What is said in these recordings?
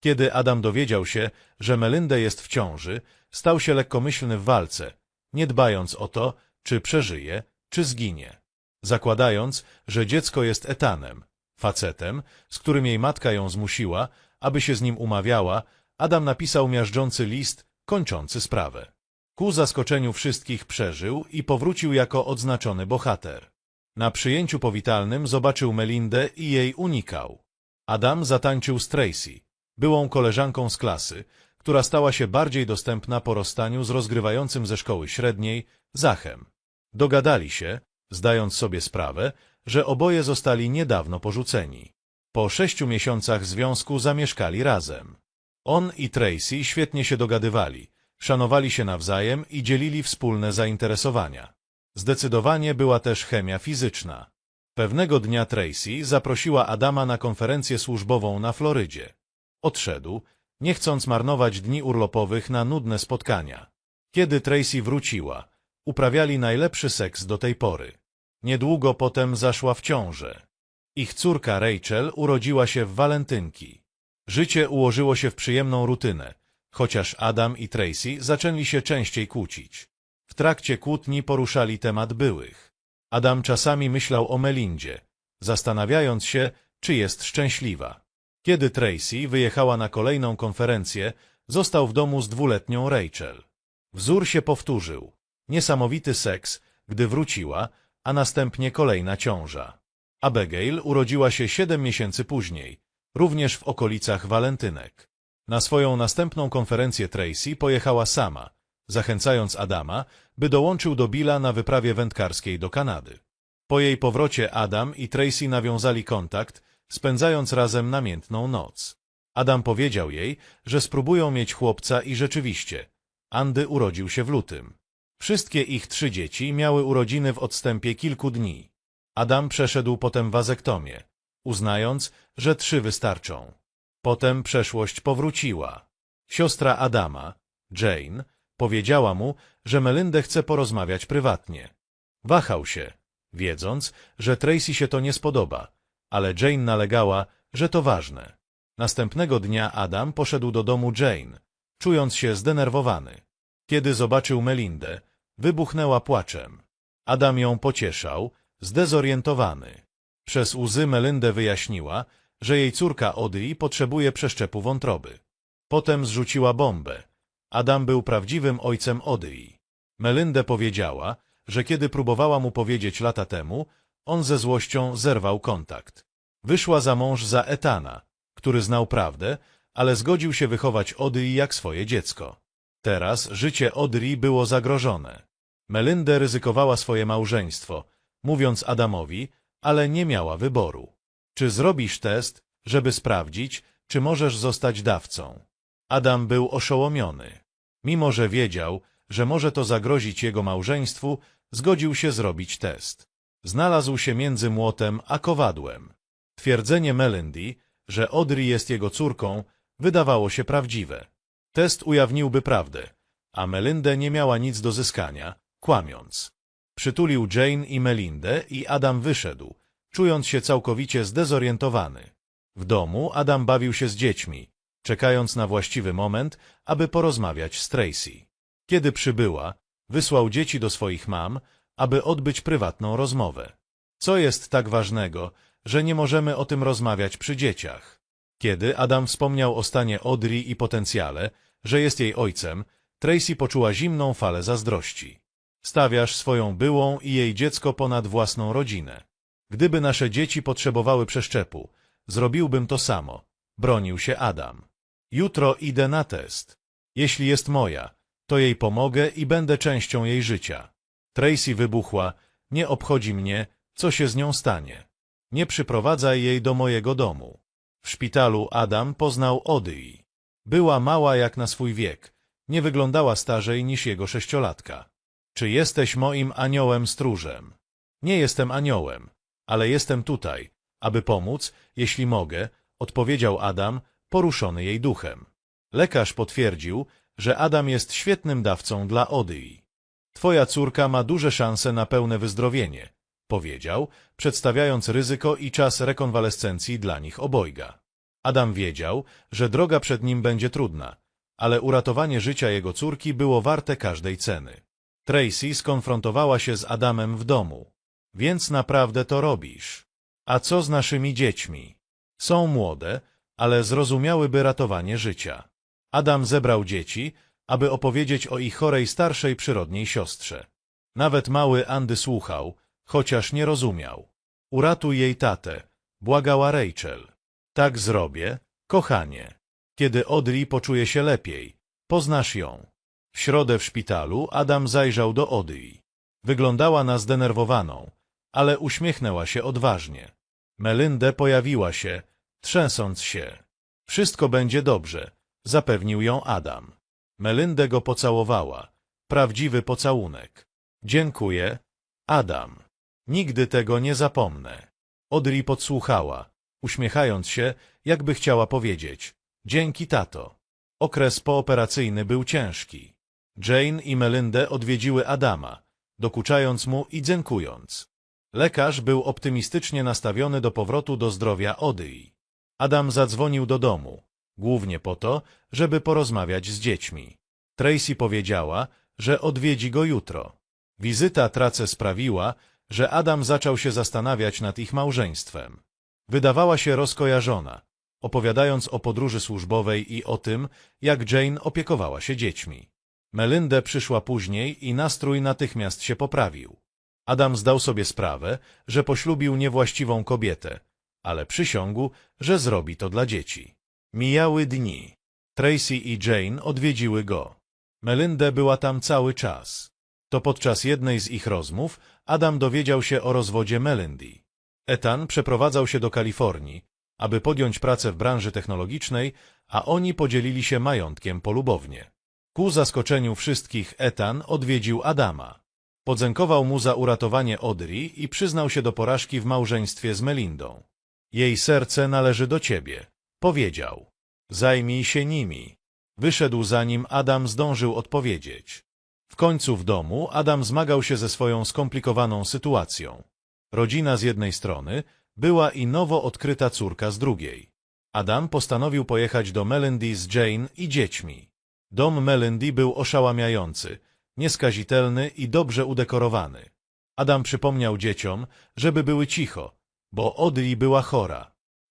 Kiedy Adam dowiedział się, że Melyndę jest w ciąży, stał się lekkomyślny w walce, nie dbając o to, czy przeżyje, czy zginie. Zakładając, że dziecko jest etanem, facetem, z którym jej matka ją zmusiła, aby się z nim umawiała, Adam napisał miażdżący list kończący sprawę. Ku zaskoczeniu wszystkich przeżył i powrócił jako odznaczony bohater. Na przyjęciu powitalnym zobaczył Melindę i jej unikał. Adam zatańczył z Tracy, byłą koleżanką z klasy, która stała się bardziej dostępna po rozstaniu z rozgrywającym ze szkoły średniej Zachem. Dogadali się, zdając sobie sprawę, że oboje zostali niedawno porzuceni. Po sześciu miesiącach związku zamieszkali razem. On i Tracy świetnie się dogadywali, szanowali się nawzajem i dzielili wspólne zainteresowania. Zdecydowanie była też chemia fizyczna. Pewnego dnia Tracy zaprosiła Adama na konferencję służbową na Florydzie. Odszedł, nie chcąc marnować dni urlopowych na nudne spotkania. Kiedy Tracy wróciła, uprawiali najlepszy seks do tej pory. Niedługo potem zaszła w ciążę. Ich córka Rachel urodziła się w walentynki. Życie ułożyło się w przyjemną rutynę, chociaż Adam i Tracy zaczęli się częściej kłócić. W trakcie kłótni poruszali temat byłych. Adam czasami myślał o Melindzie, zastanawiając się, czy jest szczęśliwa. Kiedy Tracy wyjechała na kolejną konferencję, został w domu z dwuletnią Rachel. Wzór się powtórzył. Niesamowity seks, gdy wróciła, a następnie kolejna ciąża. Abigail urodziła się siedem miesięcy później, również w okolicach walentynek. Na swoją następną konferencję Tracy pojechała sama, zachęcając Adama, by dołączył do Billa na wyprawie wędkarskiej do Kanady. Po jej powrocie Adam i Tracy nawiązali kontakt, spędzając razem namiętną noc. Adam powiedział jej, że spróbują mieć chłopca i rzeczywiście, Andy urodził się w lutym. Wszystkie ich trzy dzieci miały urodziny w odstępie kilku dni. Adam przeszedł potem wazektomię, uznając, że trzy wystarczą. Potem przeszłość powróciła. Siostra Adama, Jane, powiedziała mu, że Melyndę chce porozmawiać prywatnie. Wahał się, wiedząc, że Tracy się to nie spodoba, ale Jane nalegała, że to ważne. Następnego dnia Adam poszedł do domu Jane, czując się zdenerwowany. Kiedy zobaczył Melindę, wybuchnęła płaczem. Adam ją pocieszał, zdezorientowany. Przez łzy Melyndę wyjaśniła, że jej córka Odyi potrzebuje przeszczepu wątroby. Potem zrzuciła bombę. Adam był prawdziwym ojcem Odyi. Melyndę powiedziała, że kiedy próbowała mu powiedzieć lata temu, on ze złością zerwał kontakt. Wyszła za mąż za Etana, który znał prawdę, ale zgodził się wychować Odyi jak swoje dziecko. Teraz życie Odri było zagrożone. Melyndę ryzykowała swoje małżeństwo, mówiąc Adamowi, ale nie miała wyboru. Czy zrobisz test, żeby sprawdzić, czy możesz zostać dawcą? Adam był oszołomiony. Mimo, że wiedział, że może to zagrozić jego małżeństwu, zgodził się zrobić test. Znalazł się między młotem a kowadłem. Twierdzenie Melindy, że Audrey jest jego córką, wydawało się prawdziwe. Test ujawniłby prawdę, a Melyndę nie miała nic do zyskania, kłamiąc. Przytulił Jane i Melindę i Adam wyszedł, czując się całkowicie zdezorientowany. W domu Adam bawił się z dziećmi, czekając na właściwy moment, aby porozmawiać z Tracy. Kiedy przybyła, wysłał dzieci do swoich mam, aby odbyć prywatną rozmowę. Co jest tak ważnego, że nie możemy o tym rozmawiać przy dzieciach? Kiedy Adam wspomniał o stanie Audrey i potencjale, że jest jej ojcem, Tracy poczuła zimną falę zazdrości. Stawiasz swoją byłą i jej dziecko ponad własną rodzinę. Gdyby nasze dzieci potrzebowały przeszczepu, zrobiłbym to samo. Bronił się Adam. Jutro idę na test. Jeśli jest moja, to jej pomogę i będę częścią jej życia. Tracy wybuchła. Nie obchodzi mnie, co się z nią stanie. Nie przyprowadzaj jej do mojego domu. W szpitalu Adam poznał Odyi. Była mała jak na swój wiek. Nie wyglądała starzej niż jego sześciolatka. Czy jesteś moim aniołem stróżem? Nie jestem aniołem, ale jestem tutaj, aby pomóc, jeśli mogę, odpowiedział Adam, poruszony jej duchem. Lekarz potwierdził, że Adam jest świetnym dawcą dla Odyi. Twoja córka ma duże szanse na pełne wyzdrowienie, powiedział, przedstawiając ryzyko i czas rekonwalescencji dla nich obojga. Adam wiedział, że droga przed nim będzie trudna, ale uratowanie życia jego córki było warte każdej ceny. Tracy skonfrontowała się z Adamem w domu. Więc naprawdę to robisz. A co z naszymi dziećmi? Są młode, ale zrozumiałyby ratowanie życia. Adam zebrał dzieci, aby opowiedzieć o ich chorej starszej przyrodniej siostrze. Nawet mały Andy słuchał, chociaż nie rozumiał. Uratuj jej tatę, błagała Rachel. Tak zrobię, kochanie. Kiedy Audrey poczuje się lepiej, poznasz ją. W środę w szpitalu Adam zajrzał do Audrey. Wyglądała na zdenerwowaną, ale uśmiechnęła się odważnie. Melyndę pojawiła się, trzęsąc się. Wszystko będzie dobrze, zapewnił ją Adam. Melyndę go pocałowała. Prawdziwy pocałunek. Dziękuję, Adam. Nigdy tego nie zapomnę. Audrey podsłuchała, uśmiechając się, jakby chciała powiedzieć. Dzięki, tato. Okres pooperacyjny był ciężki. Jane i Melyndę odwiedziły Adama, dokuczając mu i dziękując. Lekarz był optymistycznie nastawiony do powrotu do zdrowia Odyi. Adam zadzwonił do domu, głównie po to, żeby porozmawiać z dziećmi. Tracy powiedziała, że odwiedzi go jutro. Wizyta Trace sprawiła, że Adam zaczął się zastanawiać nad ich małżeństwem. Wydawała się rozkojarzona, opowiadając o podróży służbowej i o tym, jak Jane opiekowała się dziećmi. Melyndę przyszła później i nastrój natychmiast się poprawił. Adam zdał sobie sprawę, że poślubił niewłaściwą kobietę, ale przysiągł, że zrobi to dla dzieci. Mijały dni. Tracy i Jane odwiedziły go. Melyndę była tam cały czas. To podczas jednej z ich rozmów Adam dowiedział się o rozwodzie Melindy. Ethan przeprowadzał się do Kalifornii, aby podjąć pracę w branży technologicznej, a oni podzielili się majątkiem polubownie. Ku zaskoczeniu wszystkich Ethan odwiedził Adama. Podzękował mu za uratowanie Audrey i przyznał się do porażki w małżeństwie z Melindą. Jej serce należy do ciebie, powiedział. Zajmij się nimi. Wyszedł zanim Adam zdążył odpowiedzieć. W końcu w domu Adam zmagał się ze swoją skomplikowaną sytuacją. Rodzina z jednej strony była i nowo odkryta córka z drugiej. Adam postanowił pojechać do Melindy z Jane i dziećmi. Dom Melindy był oszałamiający, nieskazitelny i dobrze udekorowany. Adam przypomniał dzieciom, żeby były cicho, bo Audrey była chora.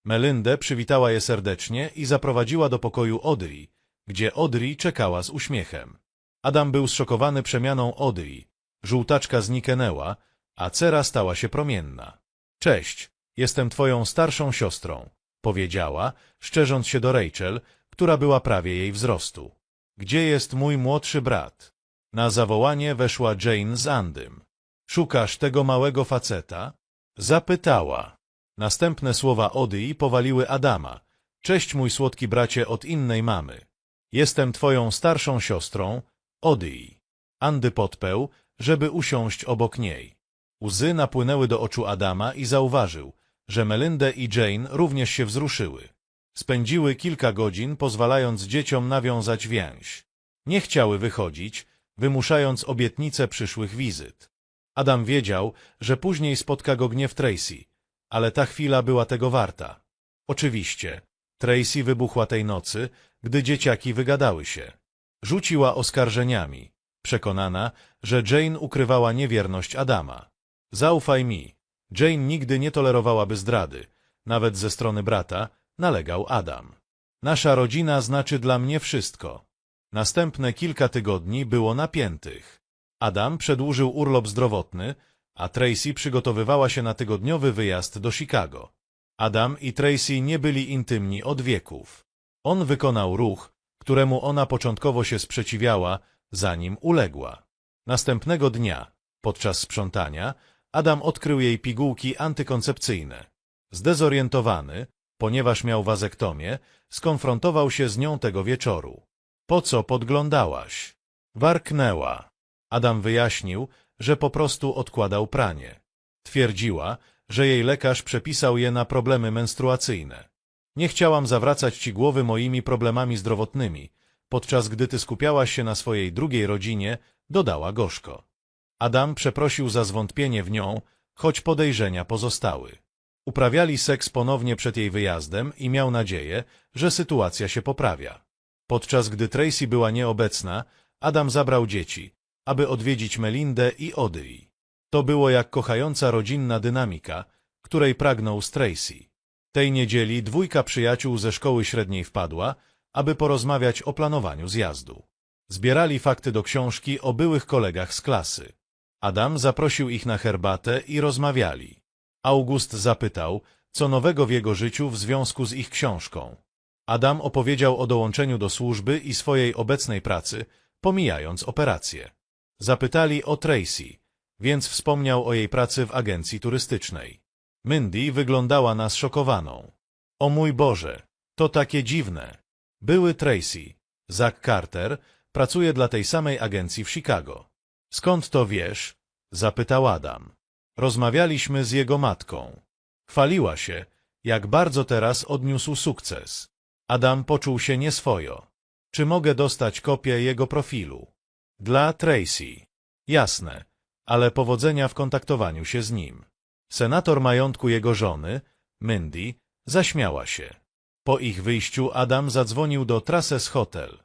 Melyndę przywitała je serdecznie i zaprowadziła do pokoju Audrey, gdzie Audrey czekała z uśmiechem. Adam był zszokowany przemianą Audrey. Żółtaczka zniknęła, a cera stała się promienna. Cześć, jestem twoją starszą siostrą, powiedziała, szczerząc się do Rachel, która była prawie jej wzrostu. Gdzie jest mój młodszy brat? Na zawołanie weszła Jane z Andym. Szukasz tego małego faceta? Zapytała. Następne słowa Ody powaliły Adama. Cześć mój słodki bracie od innej mamy. Jestem twoją starszą siostrą, Ody. Andy podpeł, żeby usiąść obok niej. Łzy napłynęły do oczu Adama i zauważył, że Melyndę i Jane również się wzruszyły. Spędziły kilka godzin, pozwalając dzieciom nawiązać więź. Nie chciały wychodzić, wymuszając obietnice przyszłych wizyt. Adam wiedział, że później spotka go gniew Tracy, ale ta chwila była tego warta. Oczywiście, Tracy wybuchła tej nocy, gdy dzieciaki wygadały się. Rzuciła oskarżeniami, przekonana, że Jane ukrywała niewierność Adama. Zaufaj mi, Jane nigdy nie tolerowałaby zdrady, nawet ze strony brata, nalegał Adam. Nasza rodzina znaczy dla mnie wszystko. Następne kilka tygodni było napiętych. Adam przedłużył urlop zdrowotny, a Tracy przygotowywała się na tygodniowy wyjazd do Chicago. Adam i Tracy nie byli intymni od wieków. On wykonał ruch, któremu ona początkowo się sprzeciwiała, zanim uległa. Następnego dnia, podczas sprzątania, Adam odkrył jej pigułki antykoncepcyjne. Zdezorientowany, ponieważ miał wazektomię, skonfrontował się z nią tego wieczoru. Po co podglądałaś? Warknęła. Adam wyjaśnił, że po prostu odkładał pranie. Twierdziła, że jej lekarz przepisał je na problemy menstruacyjne. Nie chciałam zawracać ci głowy moimi problemami zdrowotnymi, podczas gdy ty skupiałaś się na swojej drugiej rodzinie, dodała gorzko. Adam przeprosił za zwątpienie w nią, choć podejrzenia pozostały. Uprawiali seks ponownie przed jej wyjazdem i miał nadzieję, że sytuacja się poprawia. Podczas gdy Tracy była nieobecna, Adam zabrał dzieci, aby odwiedzić Melindę i Odry. To było jak kochająca rodzinna dynamika, której pragnął z Tracy. Tej niedzieli dwójka przyjaciół ze szkoły średniej wpadła, aby porozmawiać o planowaniu zjazdu. Zbierali fakty do książki o byłych kolegach z klasy. Adam zaprosił ich na herbatę i rozmawiali. August zapytał, co nowego w jego życiu w związku z ich książką. Adam opowiedział o dołączeniu do służby i swojej obecnej pracy, pomijając operację. Zapytali o Tracy, więc wspomniał o jej pracy w agencji turystycznej. Mindy wyglądała na zszokowaną. O mój Boże, to takie dziwne. Były Tracy, Zach Carter, pracuje dla tej samej agencji w Chicago. Skąd to wiesz? zapytał Adam. Rozmawialiśmy z jego matką. Chwaliła się, jak bardzo teraz odniósł sukces. Adam poczuł się nieswojo. Czy mogę dostać kopię jego profilu? Dla Tracy. Jasne, ale powodzenia w kontaktowaniu się z nim. Senator majątku jego żony, Mindy, zaśmiała się. Po ich wyjściu Adam zadzwonił do Traces Hotel.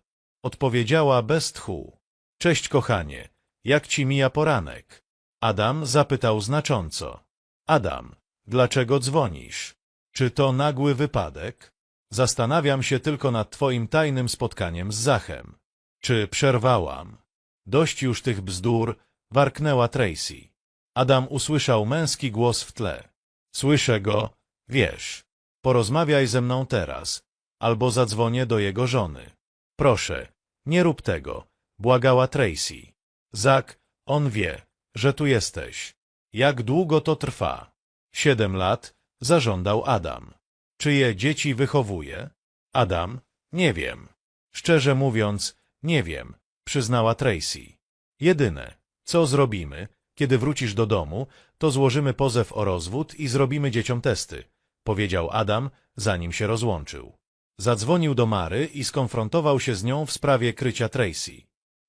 Odpowiedziała bez tchu. Cześć kochanie, jak ci mija poranek? Adam zapytał znacząco. Adam, dlaczego dzwonisz? Czy to nagły wypadek? Zastanawiam się tylko nad twoim tajnym spotkaniem z Zachem. Czy przerwałam? Dość już tych bzdur, warknęła Tracy. Adam usłyszał męski głos w tle. Słyszę go, wiesz. Porozmawiaj ze mną teraz, albo zadzwonię do jego żony. Proszę, nie rób tego, błagała Tracy. Zak, on wie, że tu jesteś. Jak długo to trwa? Siedem lat, zażądał Adam. Czyje dzieci wychowuje? Adam, nie wiem. Szczerze mówiąc, nie wiem, przyznała Tracy. Jedyne, co zrobimy, kiedy wrócisz do domu, to złożymy pozew o rozwód i zrobimy dzieciom testy, powiedział Adam, zanim się rozłączył. Zadzwonił do Mary i skonfrontował się z nią w sprawie krycia Tracy.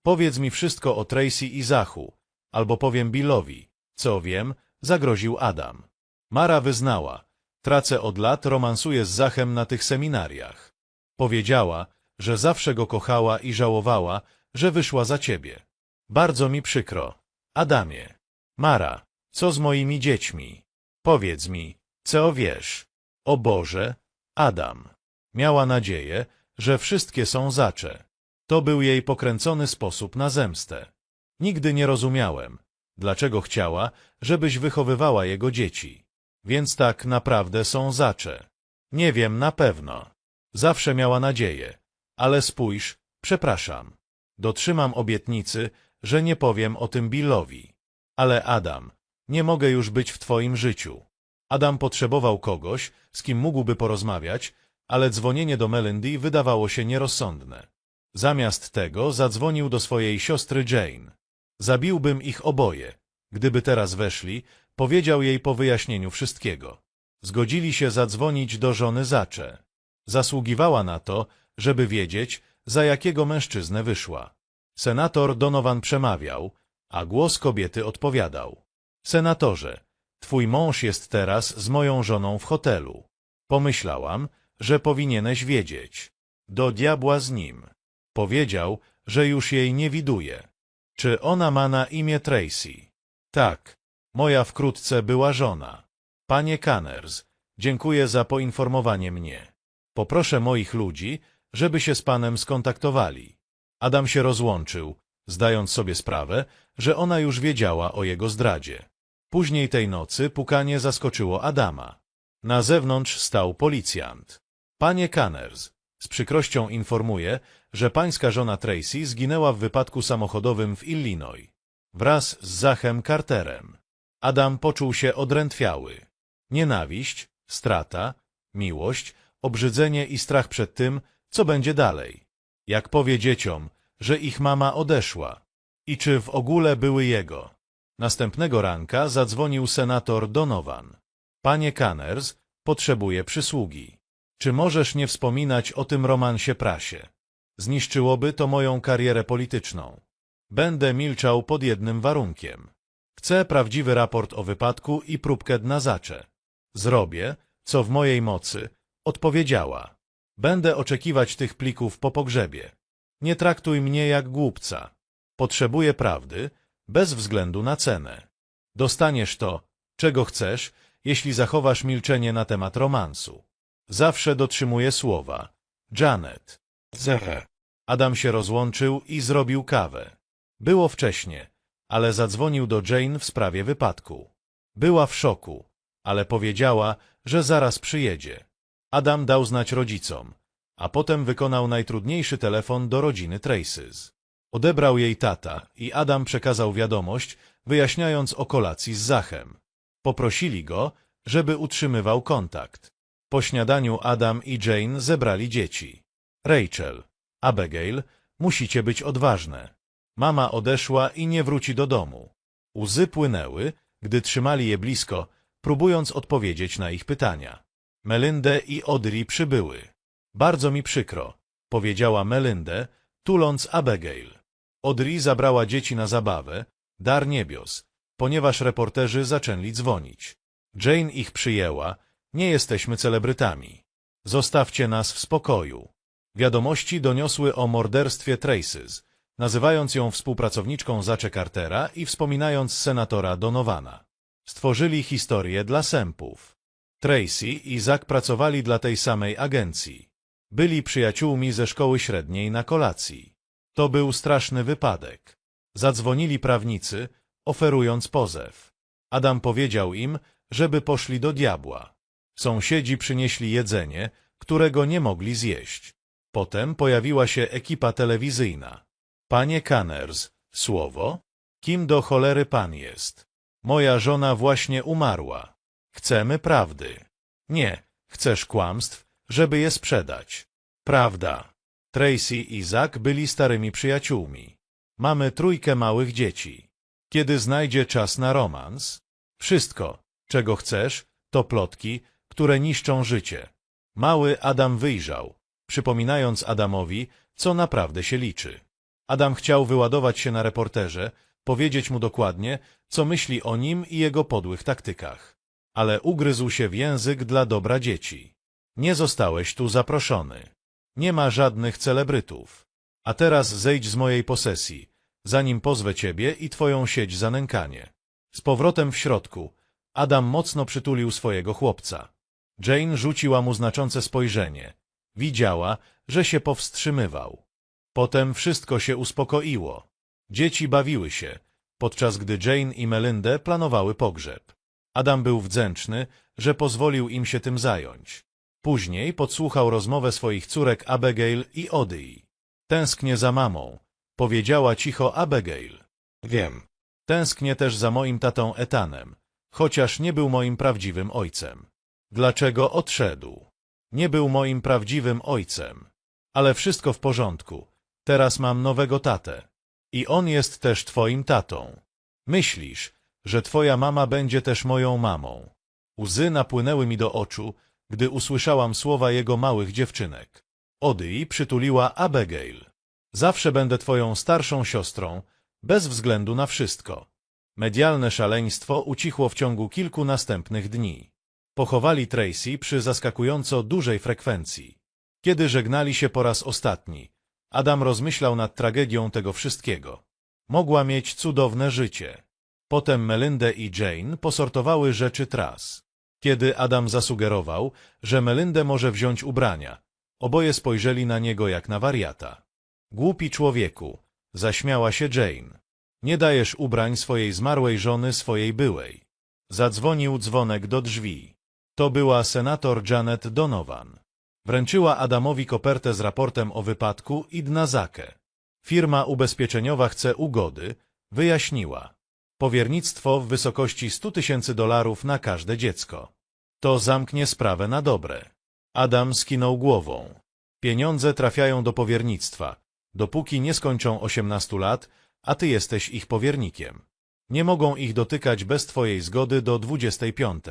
Powiedz mi wszystko o Tracy i Zachu, albo powiem Billowi. Co wiem, zagroził Adam. Mara wyznała, tracę od lat, romansuję z Zachem na tych seminariach. Powiedziała, że zawsze go kochała i żałowała, że wyszła za ciebie. Bardzo mi przykro. Adamie. Mara, co z moimi dziećmi? Powiedz mi, co wiesz? O Boże, Adam. Miała nadzieję, że wszystkie są zacze. To był jej pokręcony sposób na zemstę. Nigdy nie rozumiałem, dlaczego chciała, żebyś wychowywała jego dzieci. Więc tak naprawdę są zacze. Nie wiem na pewno. Zawsze miała nadzieję. Ale spójrz, przepraszam. Dotrzymam obietnicy, że nie powiem o tym Billowi. Ale Adam, nie mogę już być w twoim życiu. Adam potrzebował kogoś, z kim mógłby porozmawiać, ale dzwonienie do Melindy wydawało się nierozsądne. Zamiast tego zadzwonił do swojej siostry Jane. Zabiłbym ich oboje. Gdyby teraz weszli, powiedział jej po wyjaśnieniu wszystkiego. Zgodzili się zadzwonić do żony Zacze. Zasługiwała na to, żeby wiedzieć, za jakiego mężczyznę wyszła. Senator Donovan przemawiał, a głos kobiety odpowiadał. Senatorze, twój mąż jest teraz z moją żoną w hotelu. Pomyślałam, że powinieneś wiedzieć. Do diabła z nim. Powiedział, że już jej nie widuje. Czy ona ma na imię Tracy? Tak. Moja wkrótce była żona. Panie Canners, dziękuję za poinformowanie mnie. Poproszę moich ludzi, żeby się z panem skontaktowali. Adam się rozłączył, zdając sobie sprawę, że ona już wiedziała o jego zdradzie. Później tej nocy pukanie zaskoczyło Adama. Na zewnątrz stał policjant. Panie Canners, z przykrością informuję, że pańska żona Tracy zginęła w wypadku samochodowym w Illinois. Wraz z Zachem Carterem. Adam poczuł się odrętwiały. Nienawiść, strata, miłość, obrzydzenie i strach przed tym, co będzie dalej. Jak powie dzieciom, że ich mama odeszła. I czy w ogóle były jego. Następnego ranka zadzwonił senator Donovan. Panie Canners, potrzebuję przysługi. Czy możesz nie wspominać o tym romansie prasie? Zniszczyłoby to moją karierę polityczną. Będę milczał pod jednym warunkiem. Chcę prawdziwy raport o wypadku i próbkę dna zacze. Zrobię, co w mojej mocy, odpowiedziała. Będę oczekiwać tych plików po pogrzebie. Nie traktuj mnie jak głupca. Potrzebuję prawdy, bez względu na cenę. Dostaniesz to, czego chcesz, jeśli zachowasz milczenie na temat romansu. Zawsze dotrzymuję słowa. Janet. Zere. Adam się rozłączył i zrobił kawę. Było wcześnie, ale zadzwonił do Jane w sprawie wypadku. Była w szoku, ale powiedziała, że zaraz przyjedzie. Adam dał znać rodzicom, a potem wykonał najtrudniejszy telefon do rodziny Traces. Odebrał jej tata i Adam przekazał wiadomość, wyjaśniając o kolacji z Zachem. Poprosili go, żeby utrzymywał kontakt. Po śniadaniu Adam i Jane zebrali dzieci. Rachel, Abigail, musicie być odważne. Mama odeszła i nie wróci do domu. Łzy płynęły, gdy trzymali je blisko, próbując odpowiedzieć na ich pytania. Melindę i Audrey przybyły. Bardzo mi przykro, powiedziała Melindę, tuląc Abigail. Audrey zabrała dzieci na zabawę, dar niebios, ponieważ reporterzy zaczęli dzwonić. Jane ich przyjęła, nie jesteśmy celebrytami. Zostawcie nas w spokoju. Wiadomości doniosły o morderstwie Traces, nazywając ją współpracowniczką Zacze Cartera i wspominając senatora Donowana. Stworzyli historię dla sępów. Tracy i Zack pracowali dla tej samej agencji. Byli przyjaciółmi ze szkoły średniej na kolacji. To był straszny wypadek. Zadzwonili prawnicy, oferując pozew. Adam powiedział im, żeby poszli do diabła. Sąsiedzi przynieśli jedzenie, którego nie mogli zjeść. Potem pojawiła się ekipa telewizyjna. Panie Canners, słowo? Kim do cholery pan jest? Moja żona właśnie umarła. Chcemy prawdy. Nie, chcesz kłamstw, żeby je sprzedać. Prawda. Tracy i Zack byli starymi przyjaciółmi. Mamy trójkę małych dzieci. Kiedy znajdzie czas na romans? Wszystko, czego chcesz, to plotki, które niszczą życie. Mały Adam wyjrzał, przypominając Adamowi, co naprawdę się liczy. Adam chciał wyładować się na reporterze, powiedzieć mu dokładnie, co myśli o nim i jego podłych taktykach. Ale ugryzł się w język dla dobra dzieci. Nie zostałeś tu zaproszony. Nie ma żadnych celebrytów. A teraz zejdź z mojej posesji, zanim pozwę ciebie i twoją sieć za nękanie. Z powrotem w środku, Adam mocno przytulił swojego chłopca. Jane rzuciła mu znaczące spojrzenie. Widziała, że się powstrzymywał. Potem wszystko się uspokoiło. Dzieci bawiły się, podczas gdy Jane i Melindę planowały pogrzeb. Adam był wdzięczny, że pozwolił im się tym zająć. Później podsłuchał rozmowę swoich córek Abigail i Odyi. Tęsknię za mamą, powiedziała cicho Abigail. Wiem. Tęsknię też za moim tatą Etanem, chociaż nie był moim prawdziwym ojcem. Dlaczego odszedł? Nie był moim prawdziwym ojcem. Ale wszystko w porządku. Teraz mam nowego tatę. I on jest też twoim tatą. Myślisz, że twoja mama będzie też moją mamą. Łzy napłynęły mi do oczu, gdy usłyszałam słowa jego małych dziewczynek. Odyi przytuliła Abigail. Zawsze będę twoją starszą siostrą, bez względu na wszystko. Medialne szaleństwo ucichło w ciągu kilku następnych dni. Pochowali Tracy przy zaskakująco dużej frekwencji. Kiedy żegnali się po raz ostatni, Adam rozmyślał nad tragedią tego wszystkiego. Mogła mieć cudowne życie. Potem Melindę i Jane posortowały rzeczy tras. Kiedy Adam zasugerował, że Melindę może wziąć ubrania, oboje spojrzeli na niego jak na wariata. Głupi człowieku, zaśmiała się Jane. Nie dajesz ubrań swojej zmarłej żony swojej byłej. Zadzwonił dzwonek do drzwi. To była senator Janet Donovan. Wręczyła Adamowi kopertę z raportem o wypadku i Dnazakę. Firma ubezpieczeniowa chce ugody, wyjaśniła. Powiernictwo w wysokości 100 tysięcy dolarów na każde dziecko. To zamknie sprawę na dobre. Adam skinął głową. Pieniądze trafiają do powiernictwa, dopóki nie skończą 18 lat, a ty jesteś ich powiernikiem. Nie mogą ich dotykać bez twojej zgody do 25.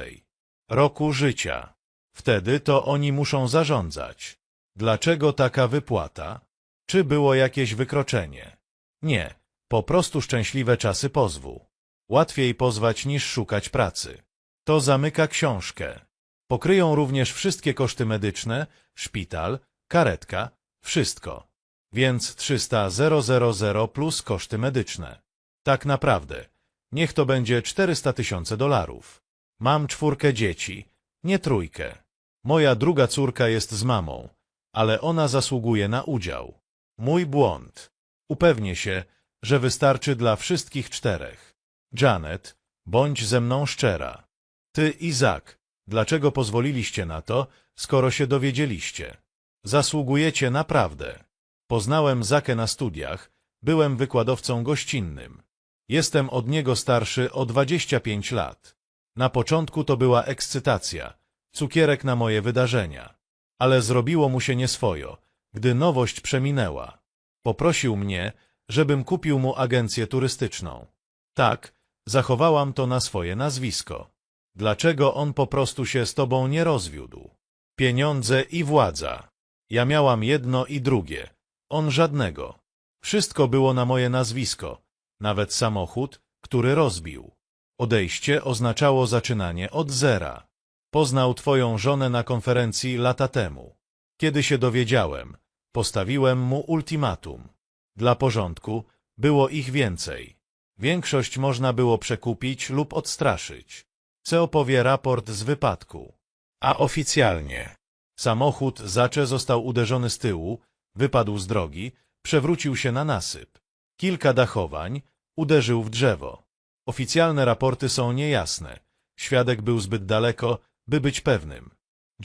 roku życia. Wtedy to oni muszą zarządzać. Dlaczego taka wypłata? Czy było jakieś wykroczenie? Nie, po prostu szczęśliwe czasy pozwu. Łatwiej pozwać niż szukać pracy. To zamyka książkę. Pokryją również wszystkie koszty medyczne, szpital, karetka, wszystko. Więc 300 000 plus koszty medyczne. Tak naprawdę. Niech to będzie 400 tysięcy dolarów. Mam czwórkę dzieci, nie trójkę. Moja druga córka jest z mamą, ale ona zasługuje na udział. Mój błąd. Upewnię się, że wystarczy dla wszystkich czterech. Janet, bądź ze mną szczera. Ty, Izak, dlaczego pozwoliliście na to, skoro się dowiedzieliście? Zasługujecie naprawdę. Poznałem Zakę na studiach, byłem wykładowcą gościnnym. Jestem od niego starszy o 25 lat. Na początku to była ekscytacja, cukierek na moje wydarzenia. Ale zrobiło mu się nieswojo, gdy nowość przeminęła. Poprosił mnie, żebym kupił mu agencję turystyczną. Tak, zachowałam to na swoje nazwisko. Dlaczego on po prostu się z tobą nie rozwiódł? Pieniądze i władza. Ja miałam jedno i drugie. On żadnego. Wszystko było na moje nazwisko. Nawet samochód, który rozbił. Odejście oznaczało zaczynanie od zera. Poznał twoją żonę na konferencji lata temu. Kiedy się dowiedziałem, postawiłem mu ultimatum. Dla porządku było ich więcej. Większość można było przekupić lub odstraszyć. Co opowie raport z wypadku. A oficjalnie. Samochód Zacze został uderzony z tyłu, wypadł z drogi, przewrócił się na nasyp. Kilka dachowań, uderzył w drzewo. Oficjalne raporty są niejasne. Świadek był zbyt daleko, by być pewnym.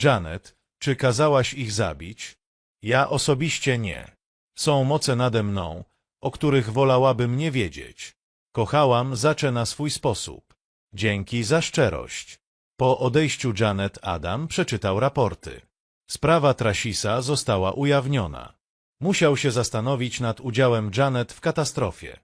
Janet, czy kazałaś ich zabić? Ja osobiście nie. Są moce nade mną, o których wolałabym nie wiedzieć. Kochałam Zacze na swój sposób. Dzięki za szczerość. Po odejściu Janet Adam przeczytał raporty. Sprawa Trasisa została ujawniona. Musiał się zastanowić nad udziałem Janet w katastrofie.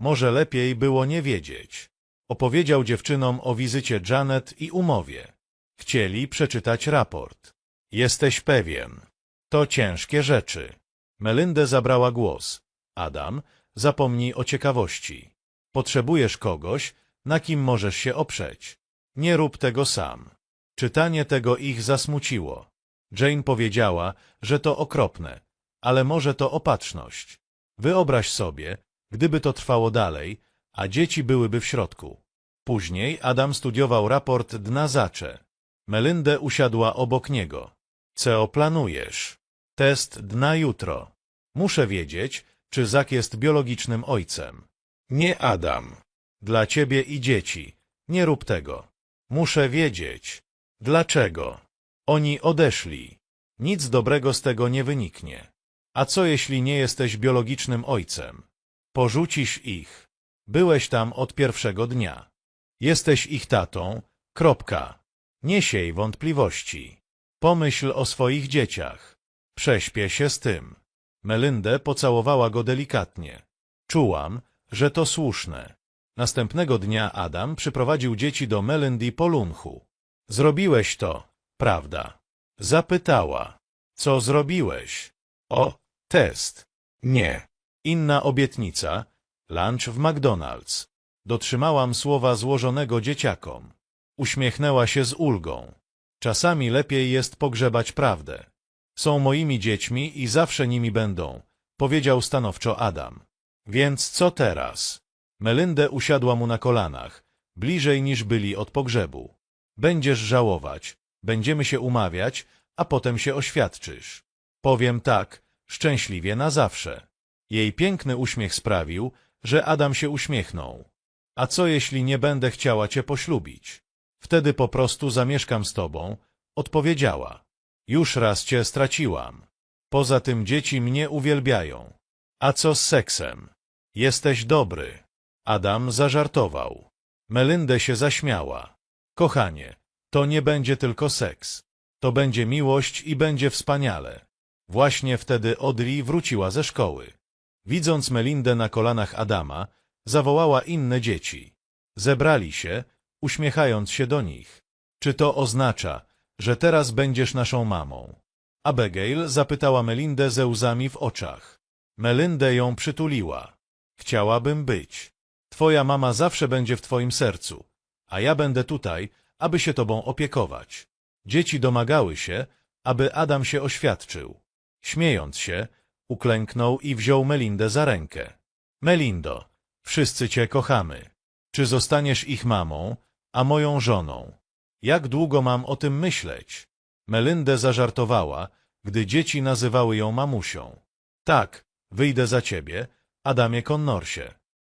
Może lepiej było nie wiedzieć. Opowiedział dziewczynom o wizycie Janet i umowie. Chcieli przeczytać raport. Jesteś pewien. To ciężkie rzeczy. Melindę zabrała głos. Adam, zapomnij o ciekawości. Potrzebujesz kogoś, na kim możesz się oprzeć. Nie rób tego sam. Czytanie tego ich zasmuciło. Jane powiedziała, że to okropne, ale może to opatrzność. Wyobraź sobie, gdyby to trwało dalej, a dzieci byłyby w środku. Później Adam studiował raport dna zacze. Melyndę usiadła obok niego. Co planujesz? Test dna jutro. Muszę wiedzieć, czy Zak jest biologicznym ojcem. Nie Adam. Dla ciebie i dzieci. Nie rób tego. Muszę wiedzieć. Dlaczego? Oni odeszli. Nic dobrego z tego nie wyniknie. A co jeśli nie jesteś biologicznym ojcem? Porzucisz ich. Byłeś tam od pierwszego dnia. Jesteś ich tatą. Kropka. Nie siej wątpliwości. Pomyśl o swoich dzieciach. Prześpię się z tym. Melyndę pocałowała go delikatnie. Czułam, że to słuszne. Następnego dnia Adam przyprowadził dzieci do Melindy po lunchu. Zrobiłeś to, prawda? Zapytała. Co zrobiłeś? O, test. Nie. Inna obietnica. Lunch w McDonald's. Dotrzymałam słowa złożonego dzieciakom. Uśmiechnęła się z ulgą. Czasami lepiej jest pogrzebać prawdę. Są moimi dziećmi i zawsze nimi będą, powiedział stanowczo Adam. Więc co teraz? Melyndę usiadła mu na kolanach, bliżej niż byli od pogrzebu. Będziesz żałować, będziemy się umawiać, a potem się oświadczysz. Powiem tak, szczęśliwie na zawsze. Jej piękny uśmiech sprawił, że Adam się uśmiechnął. A co jeśli nie będę chciała cię poślubić? Wtedy po prostu zamieszkam z tobą, odpowiedziała. Już raz cię straciłam. Poza tym dzieci mnie uwielbiają. A co z seksem? Jesteś dobry. Adam zażartował. Melyndę się zaśmiała. Kochanie, to nie będzie tylko seks. To będzie miłość i będzie wspaniale. Właśnie wtedy Audrey wróciła ze szkoły. Widząc Melindę na kolanach Adama, zawołała inne dzieci. Zebrali się, uśmiechając się do nich. Czy to oznacza, że teraz będziesz naszą mamą? Abigail zapytała Melindę ze łzami w oczach. Melindę ją przytuliła. Chciałabym być. Twoja mama zawsze będzie w twoim sercu, a ja będę tutaj, aby się tobą opiekować. Dzieci domagały się, aby Adam się oświadczył. Śmiejąc się, uklęknął i wziął Melindę za rękę. Melindo, wszyscy cię kochamy. Czy zostaniesz ich mamą, a moją żoną? Jak długo mam o tym myśleć? Melindę zażartowała, gdy dzieci nazywały ją mamusią. Tak, wyjdę za ciebie, Adamie Connorsie.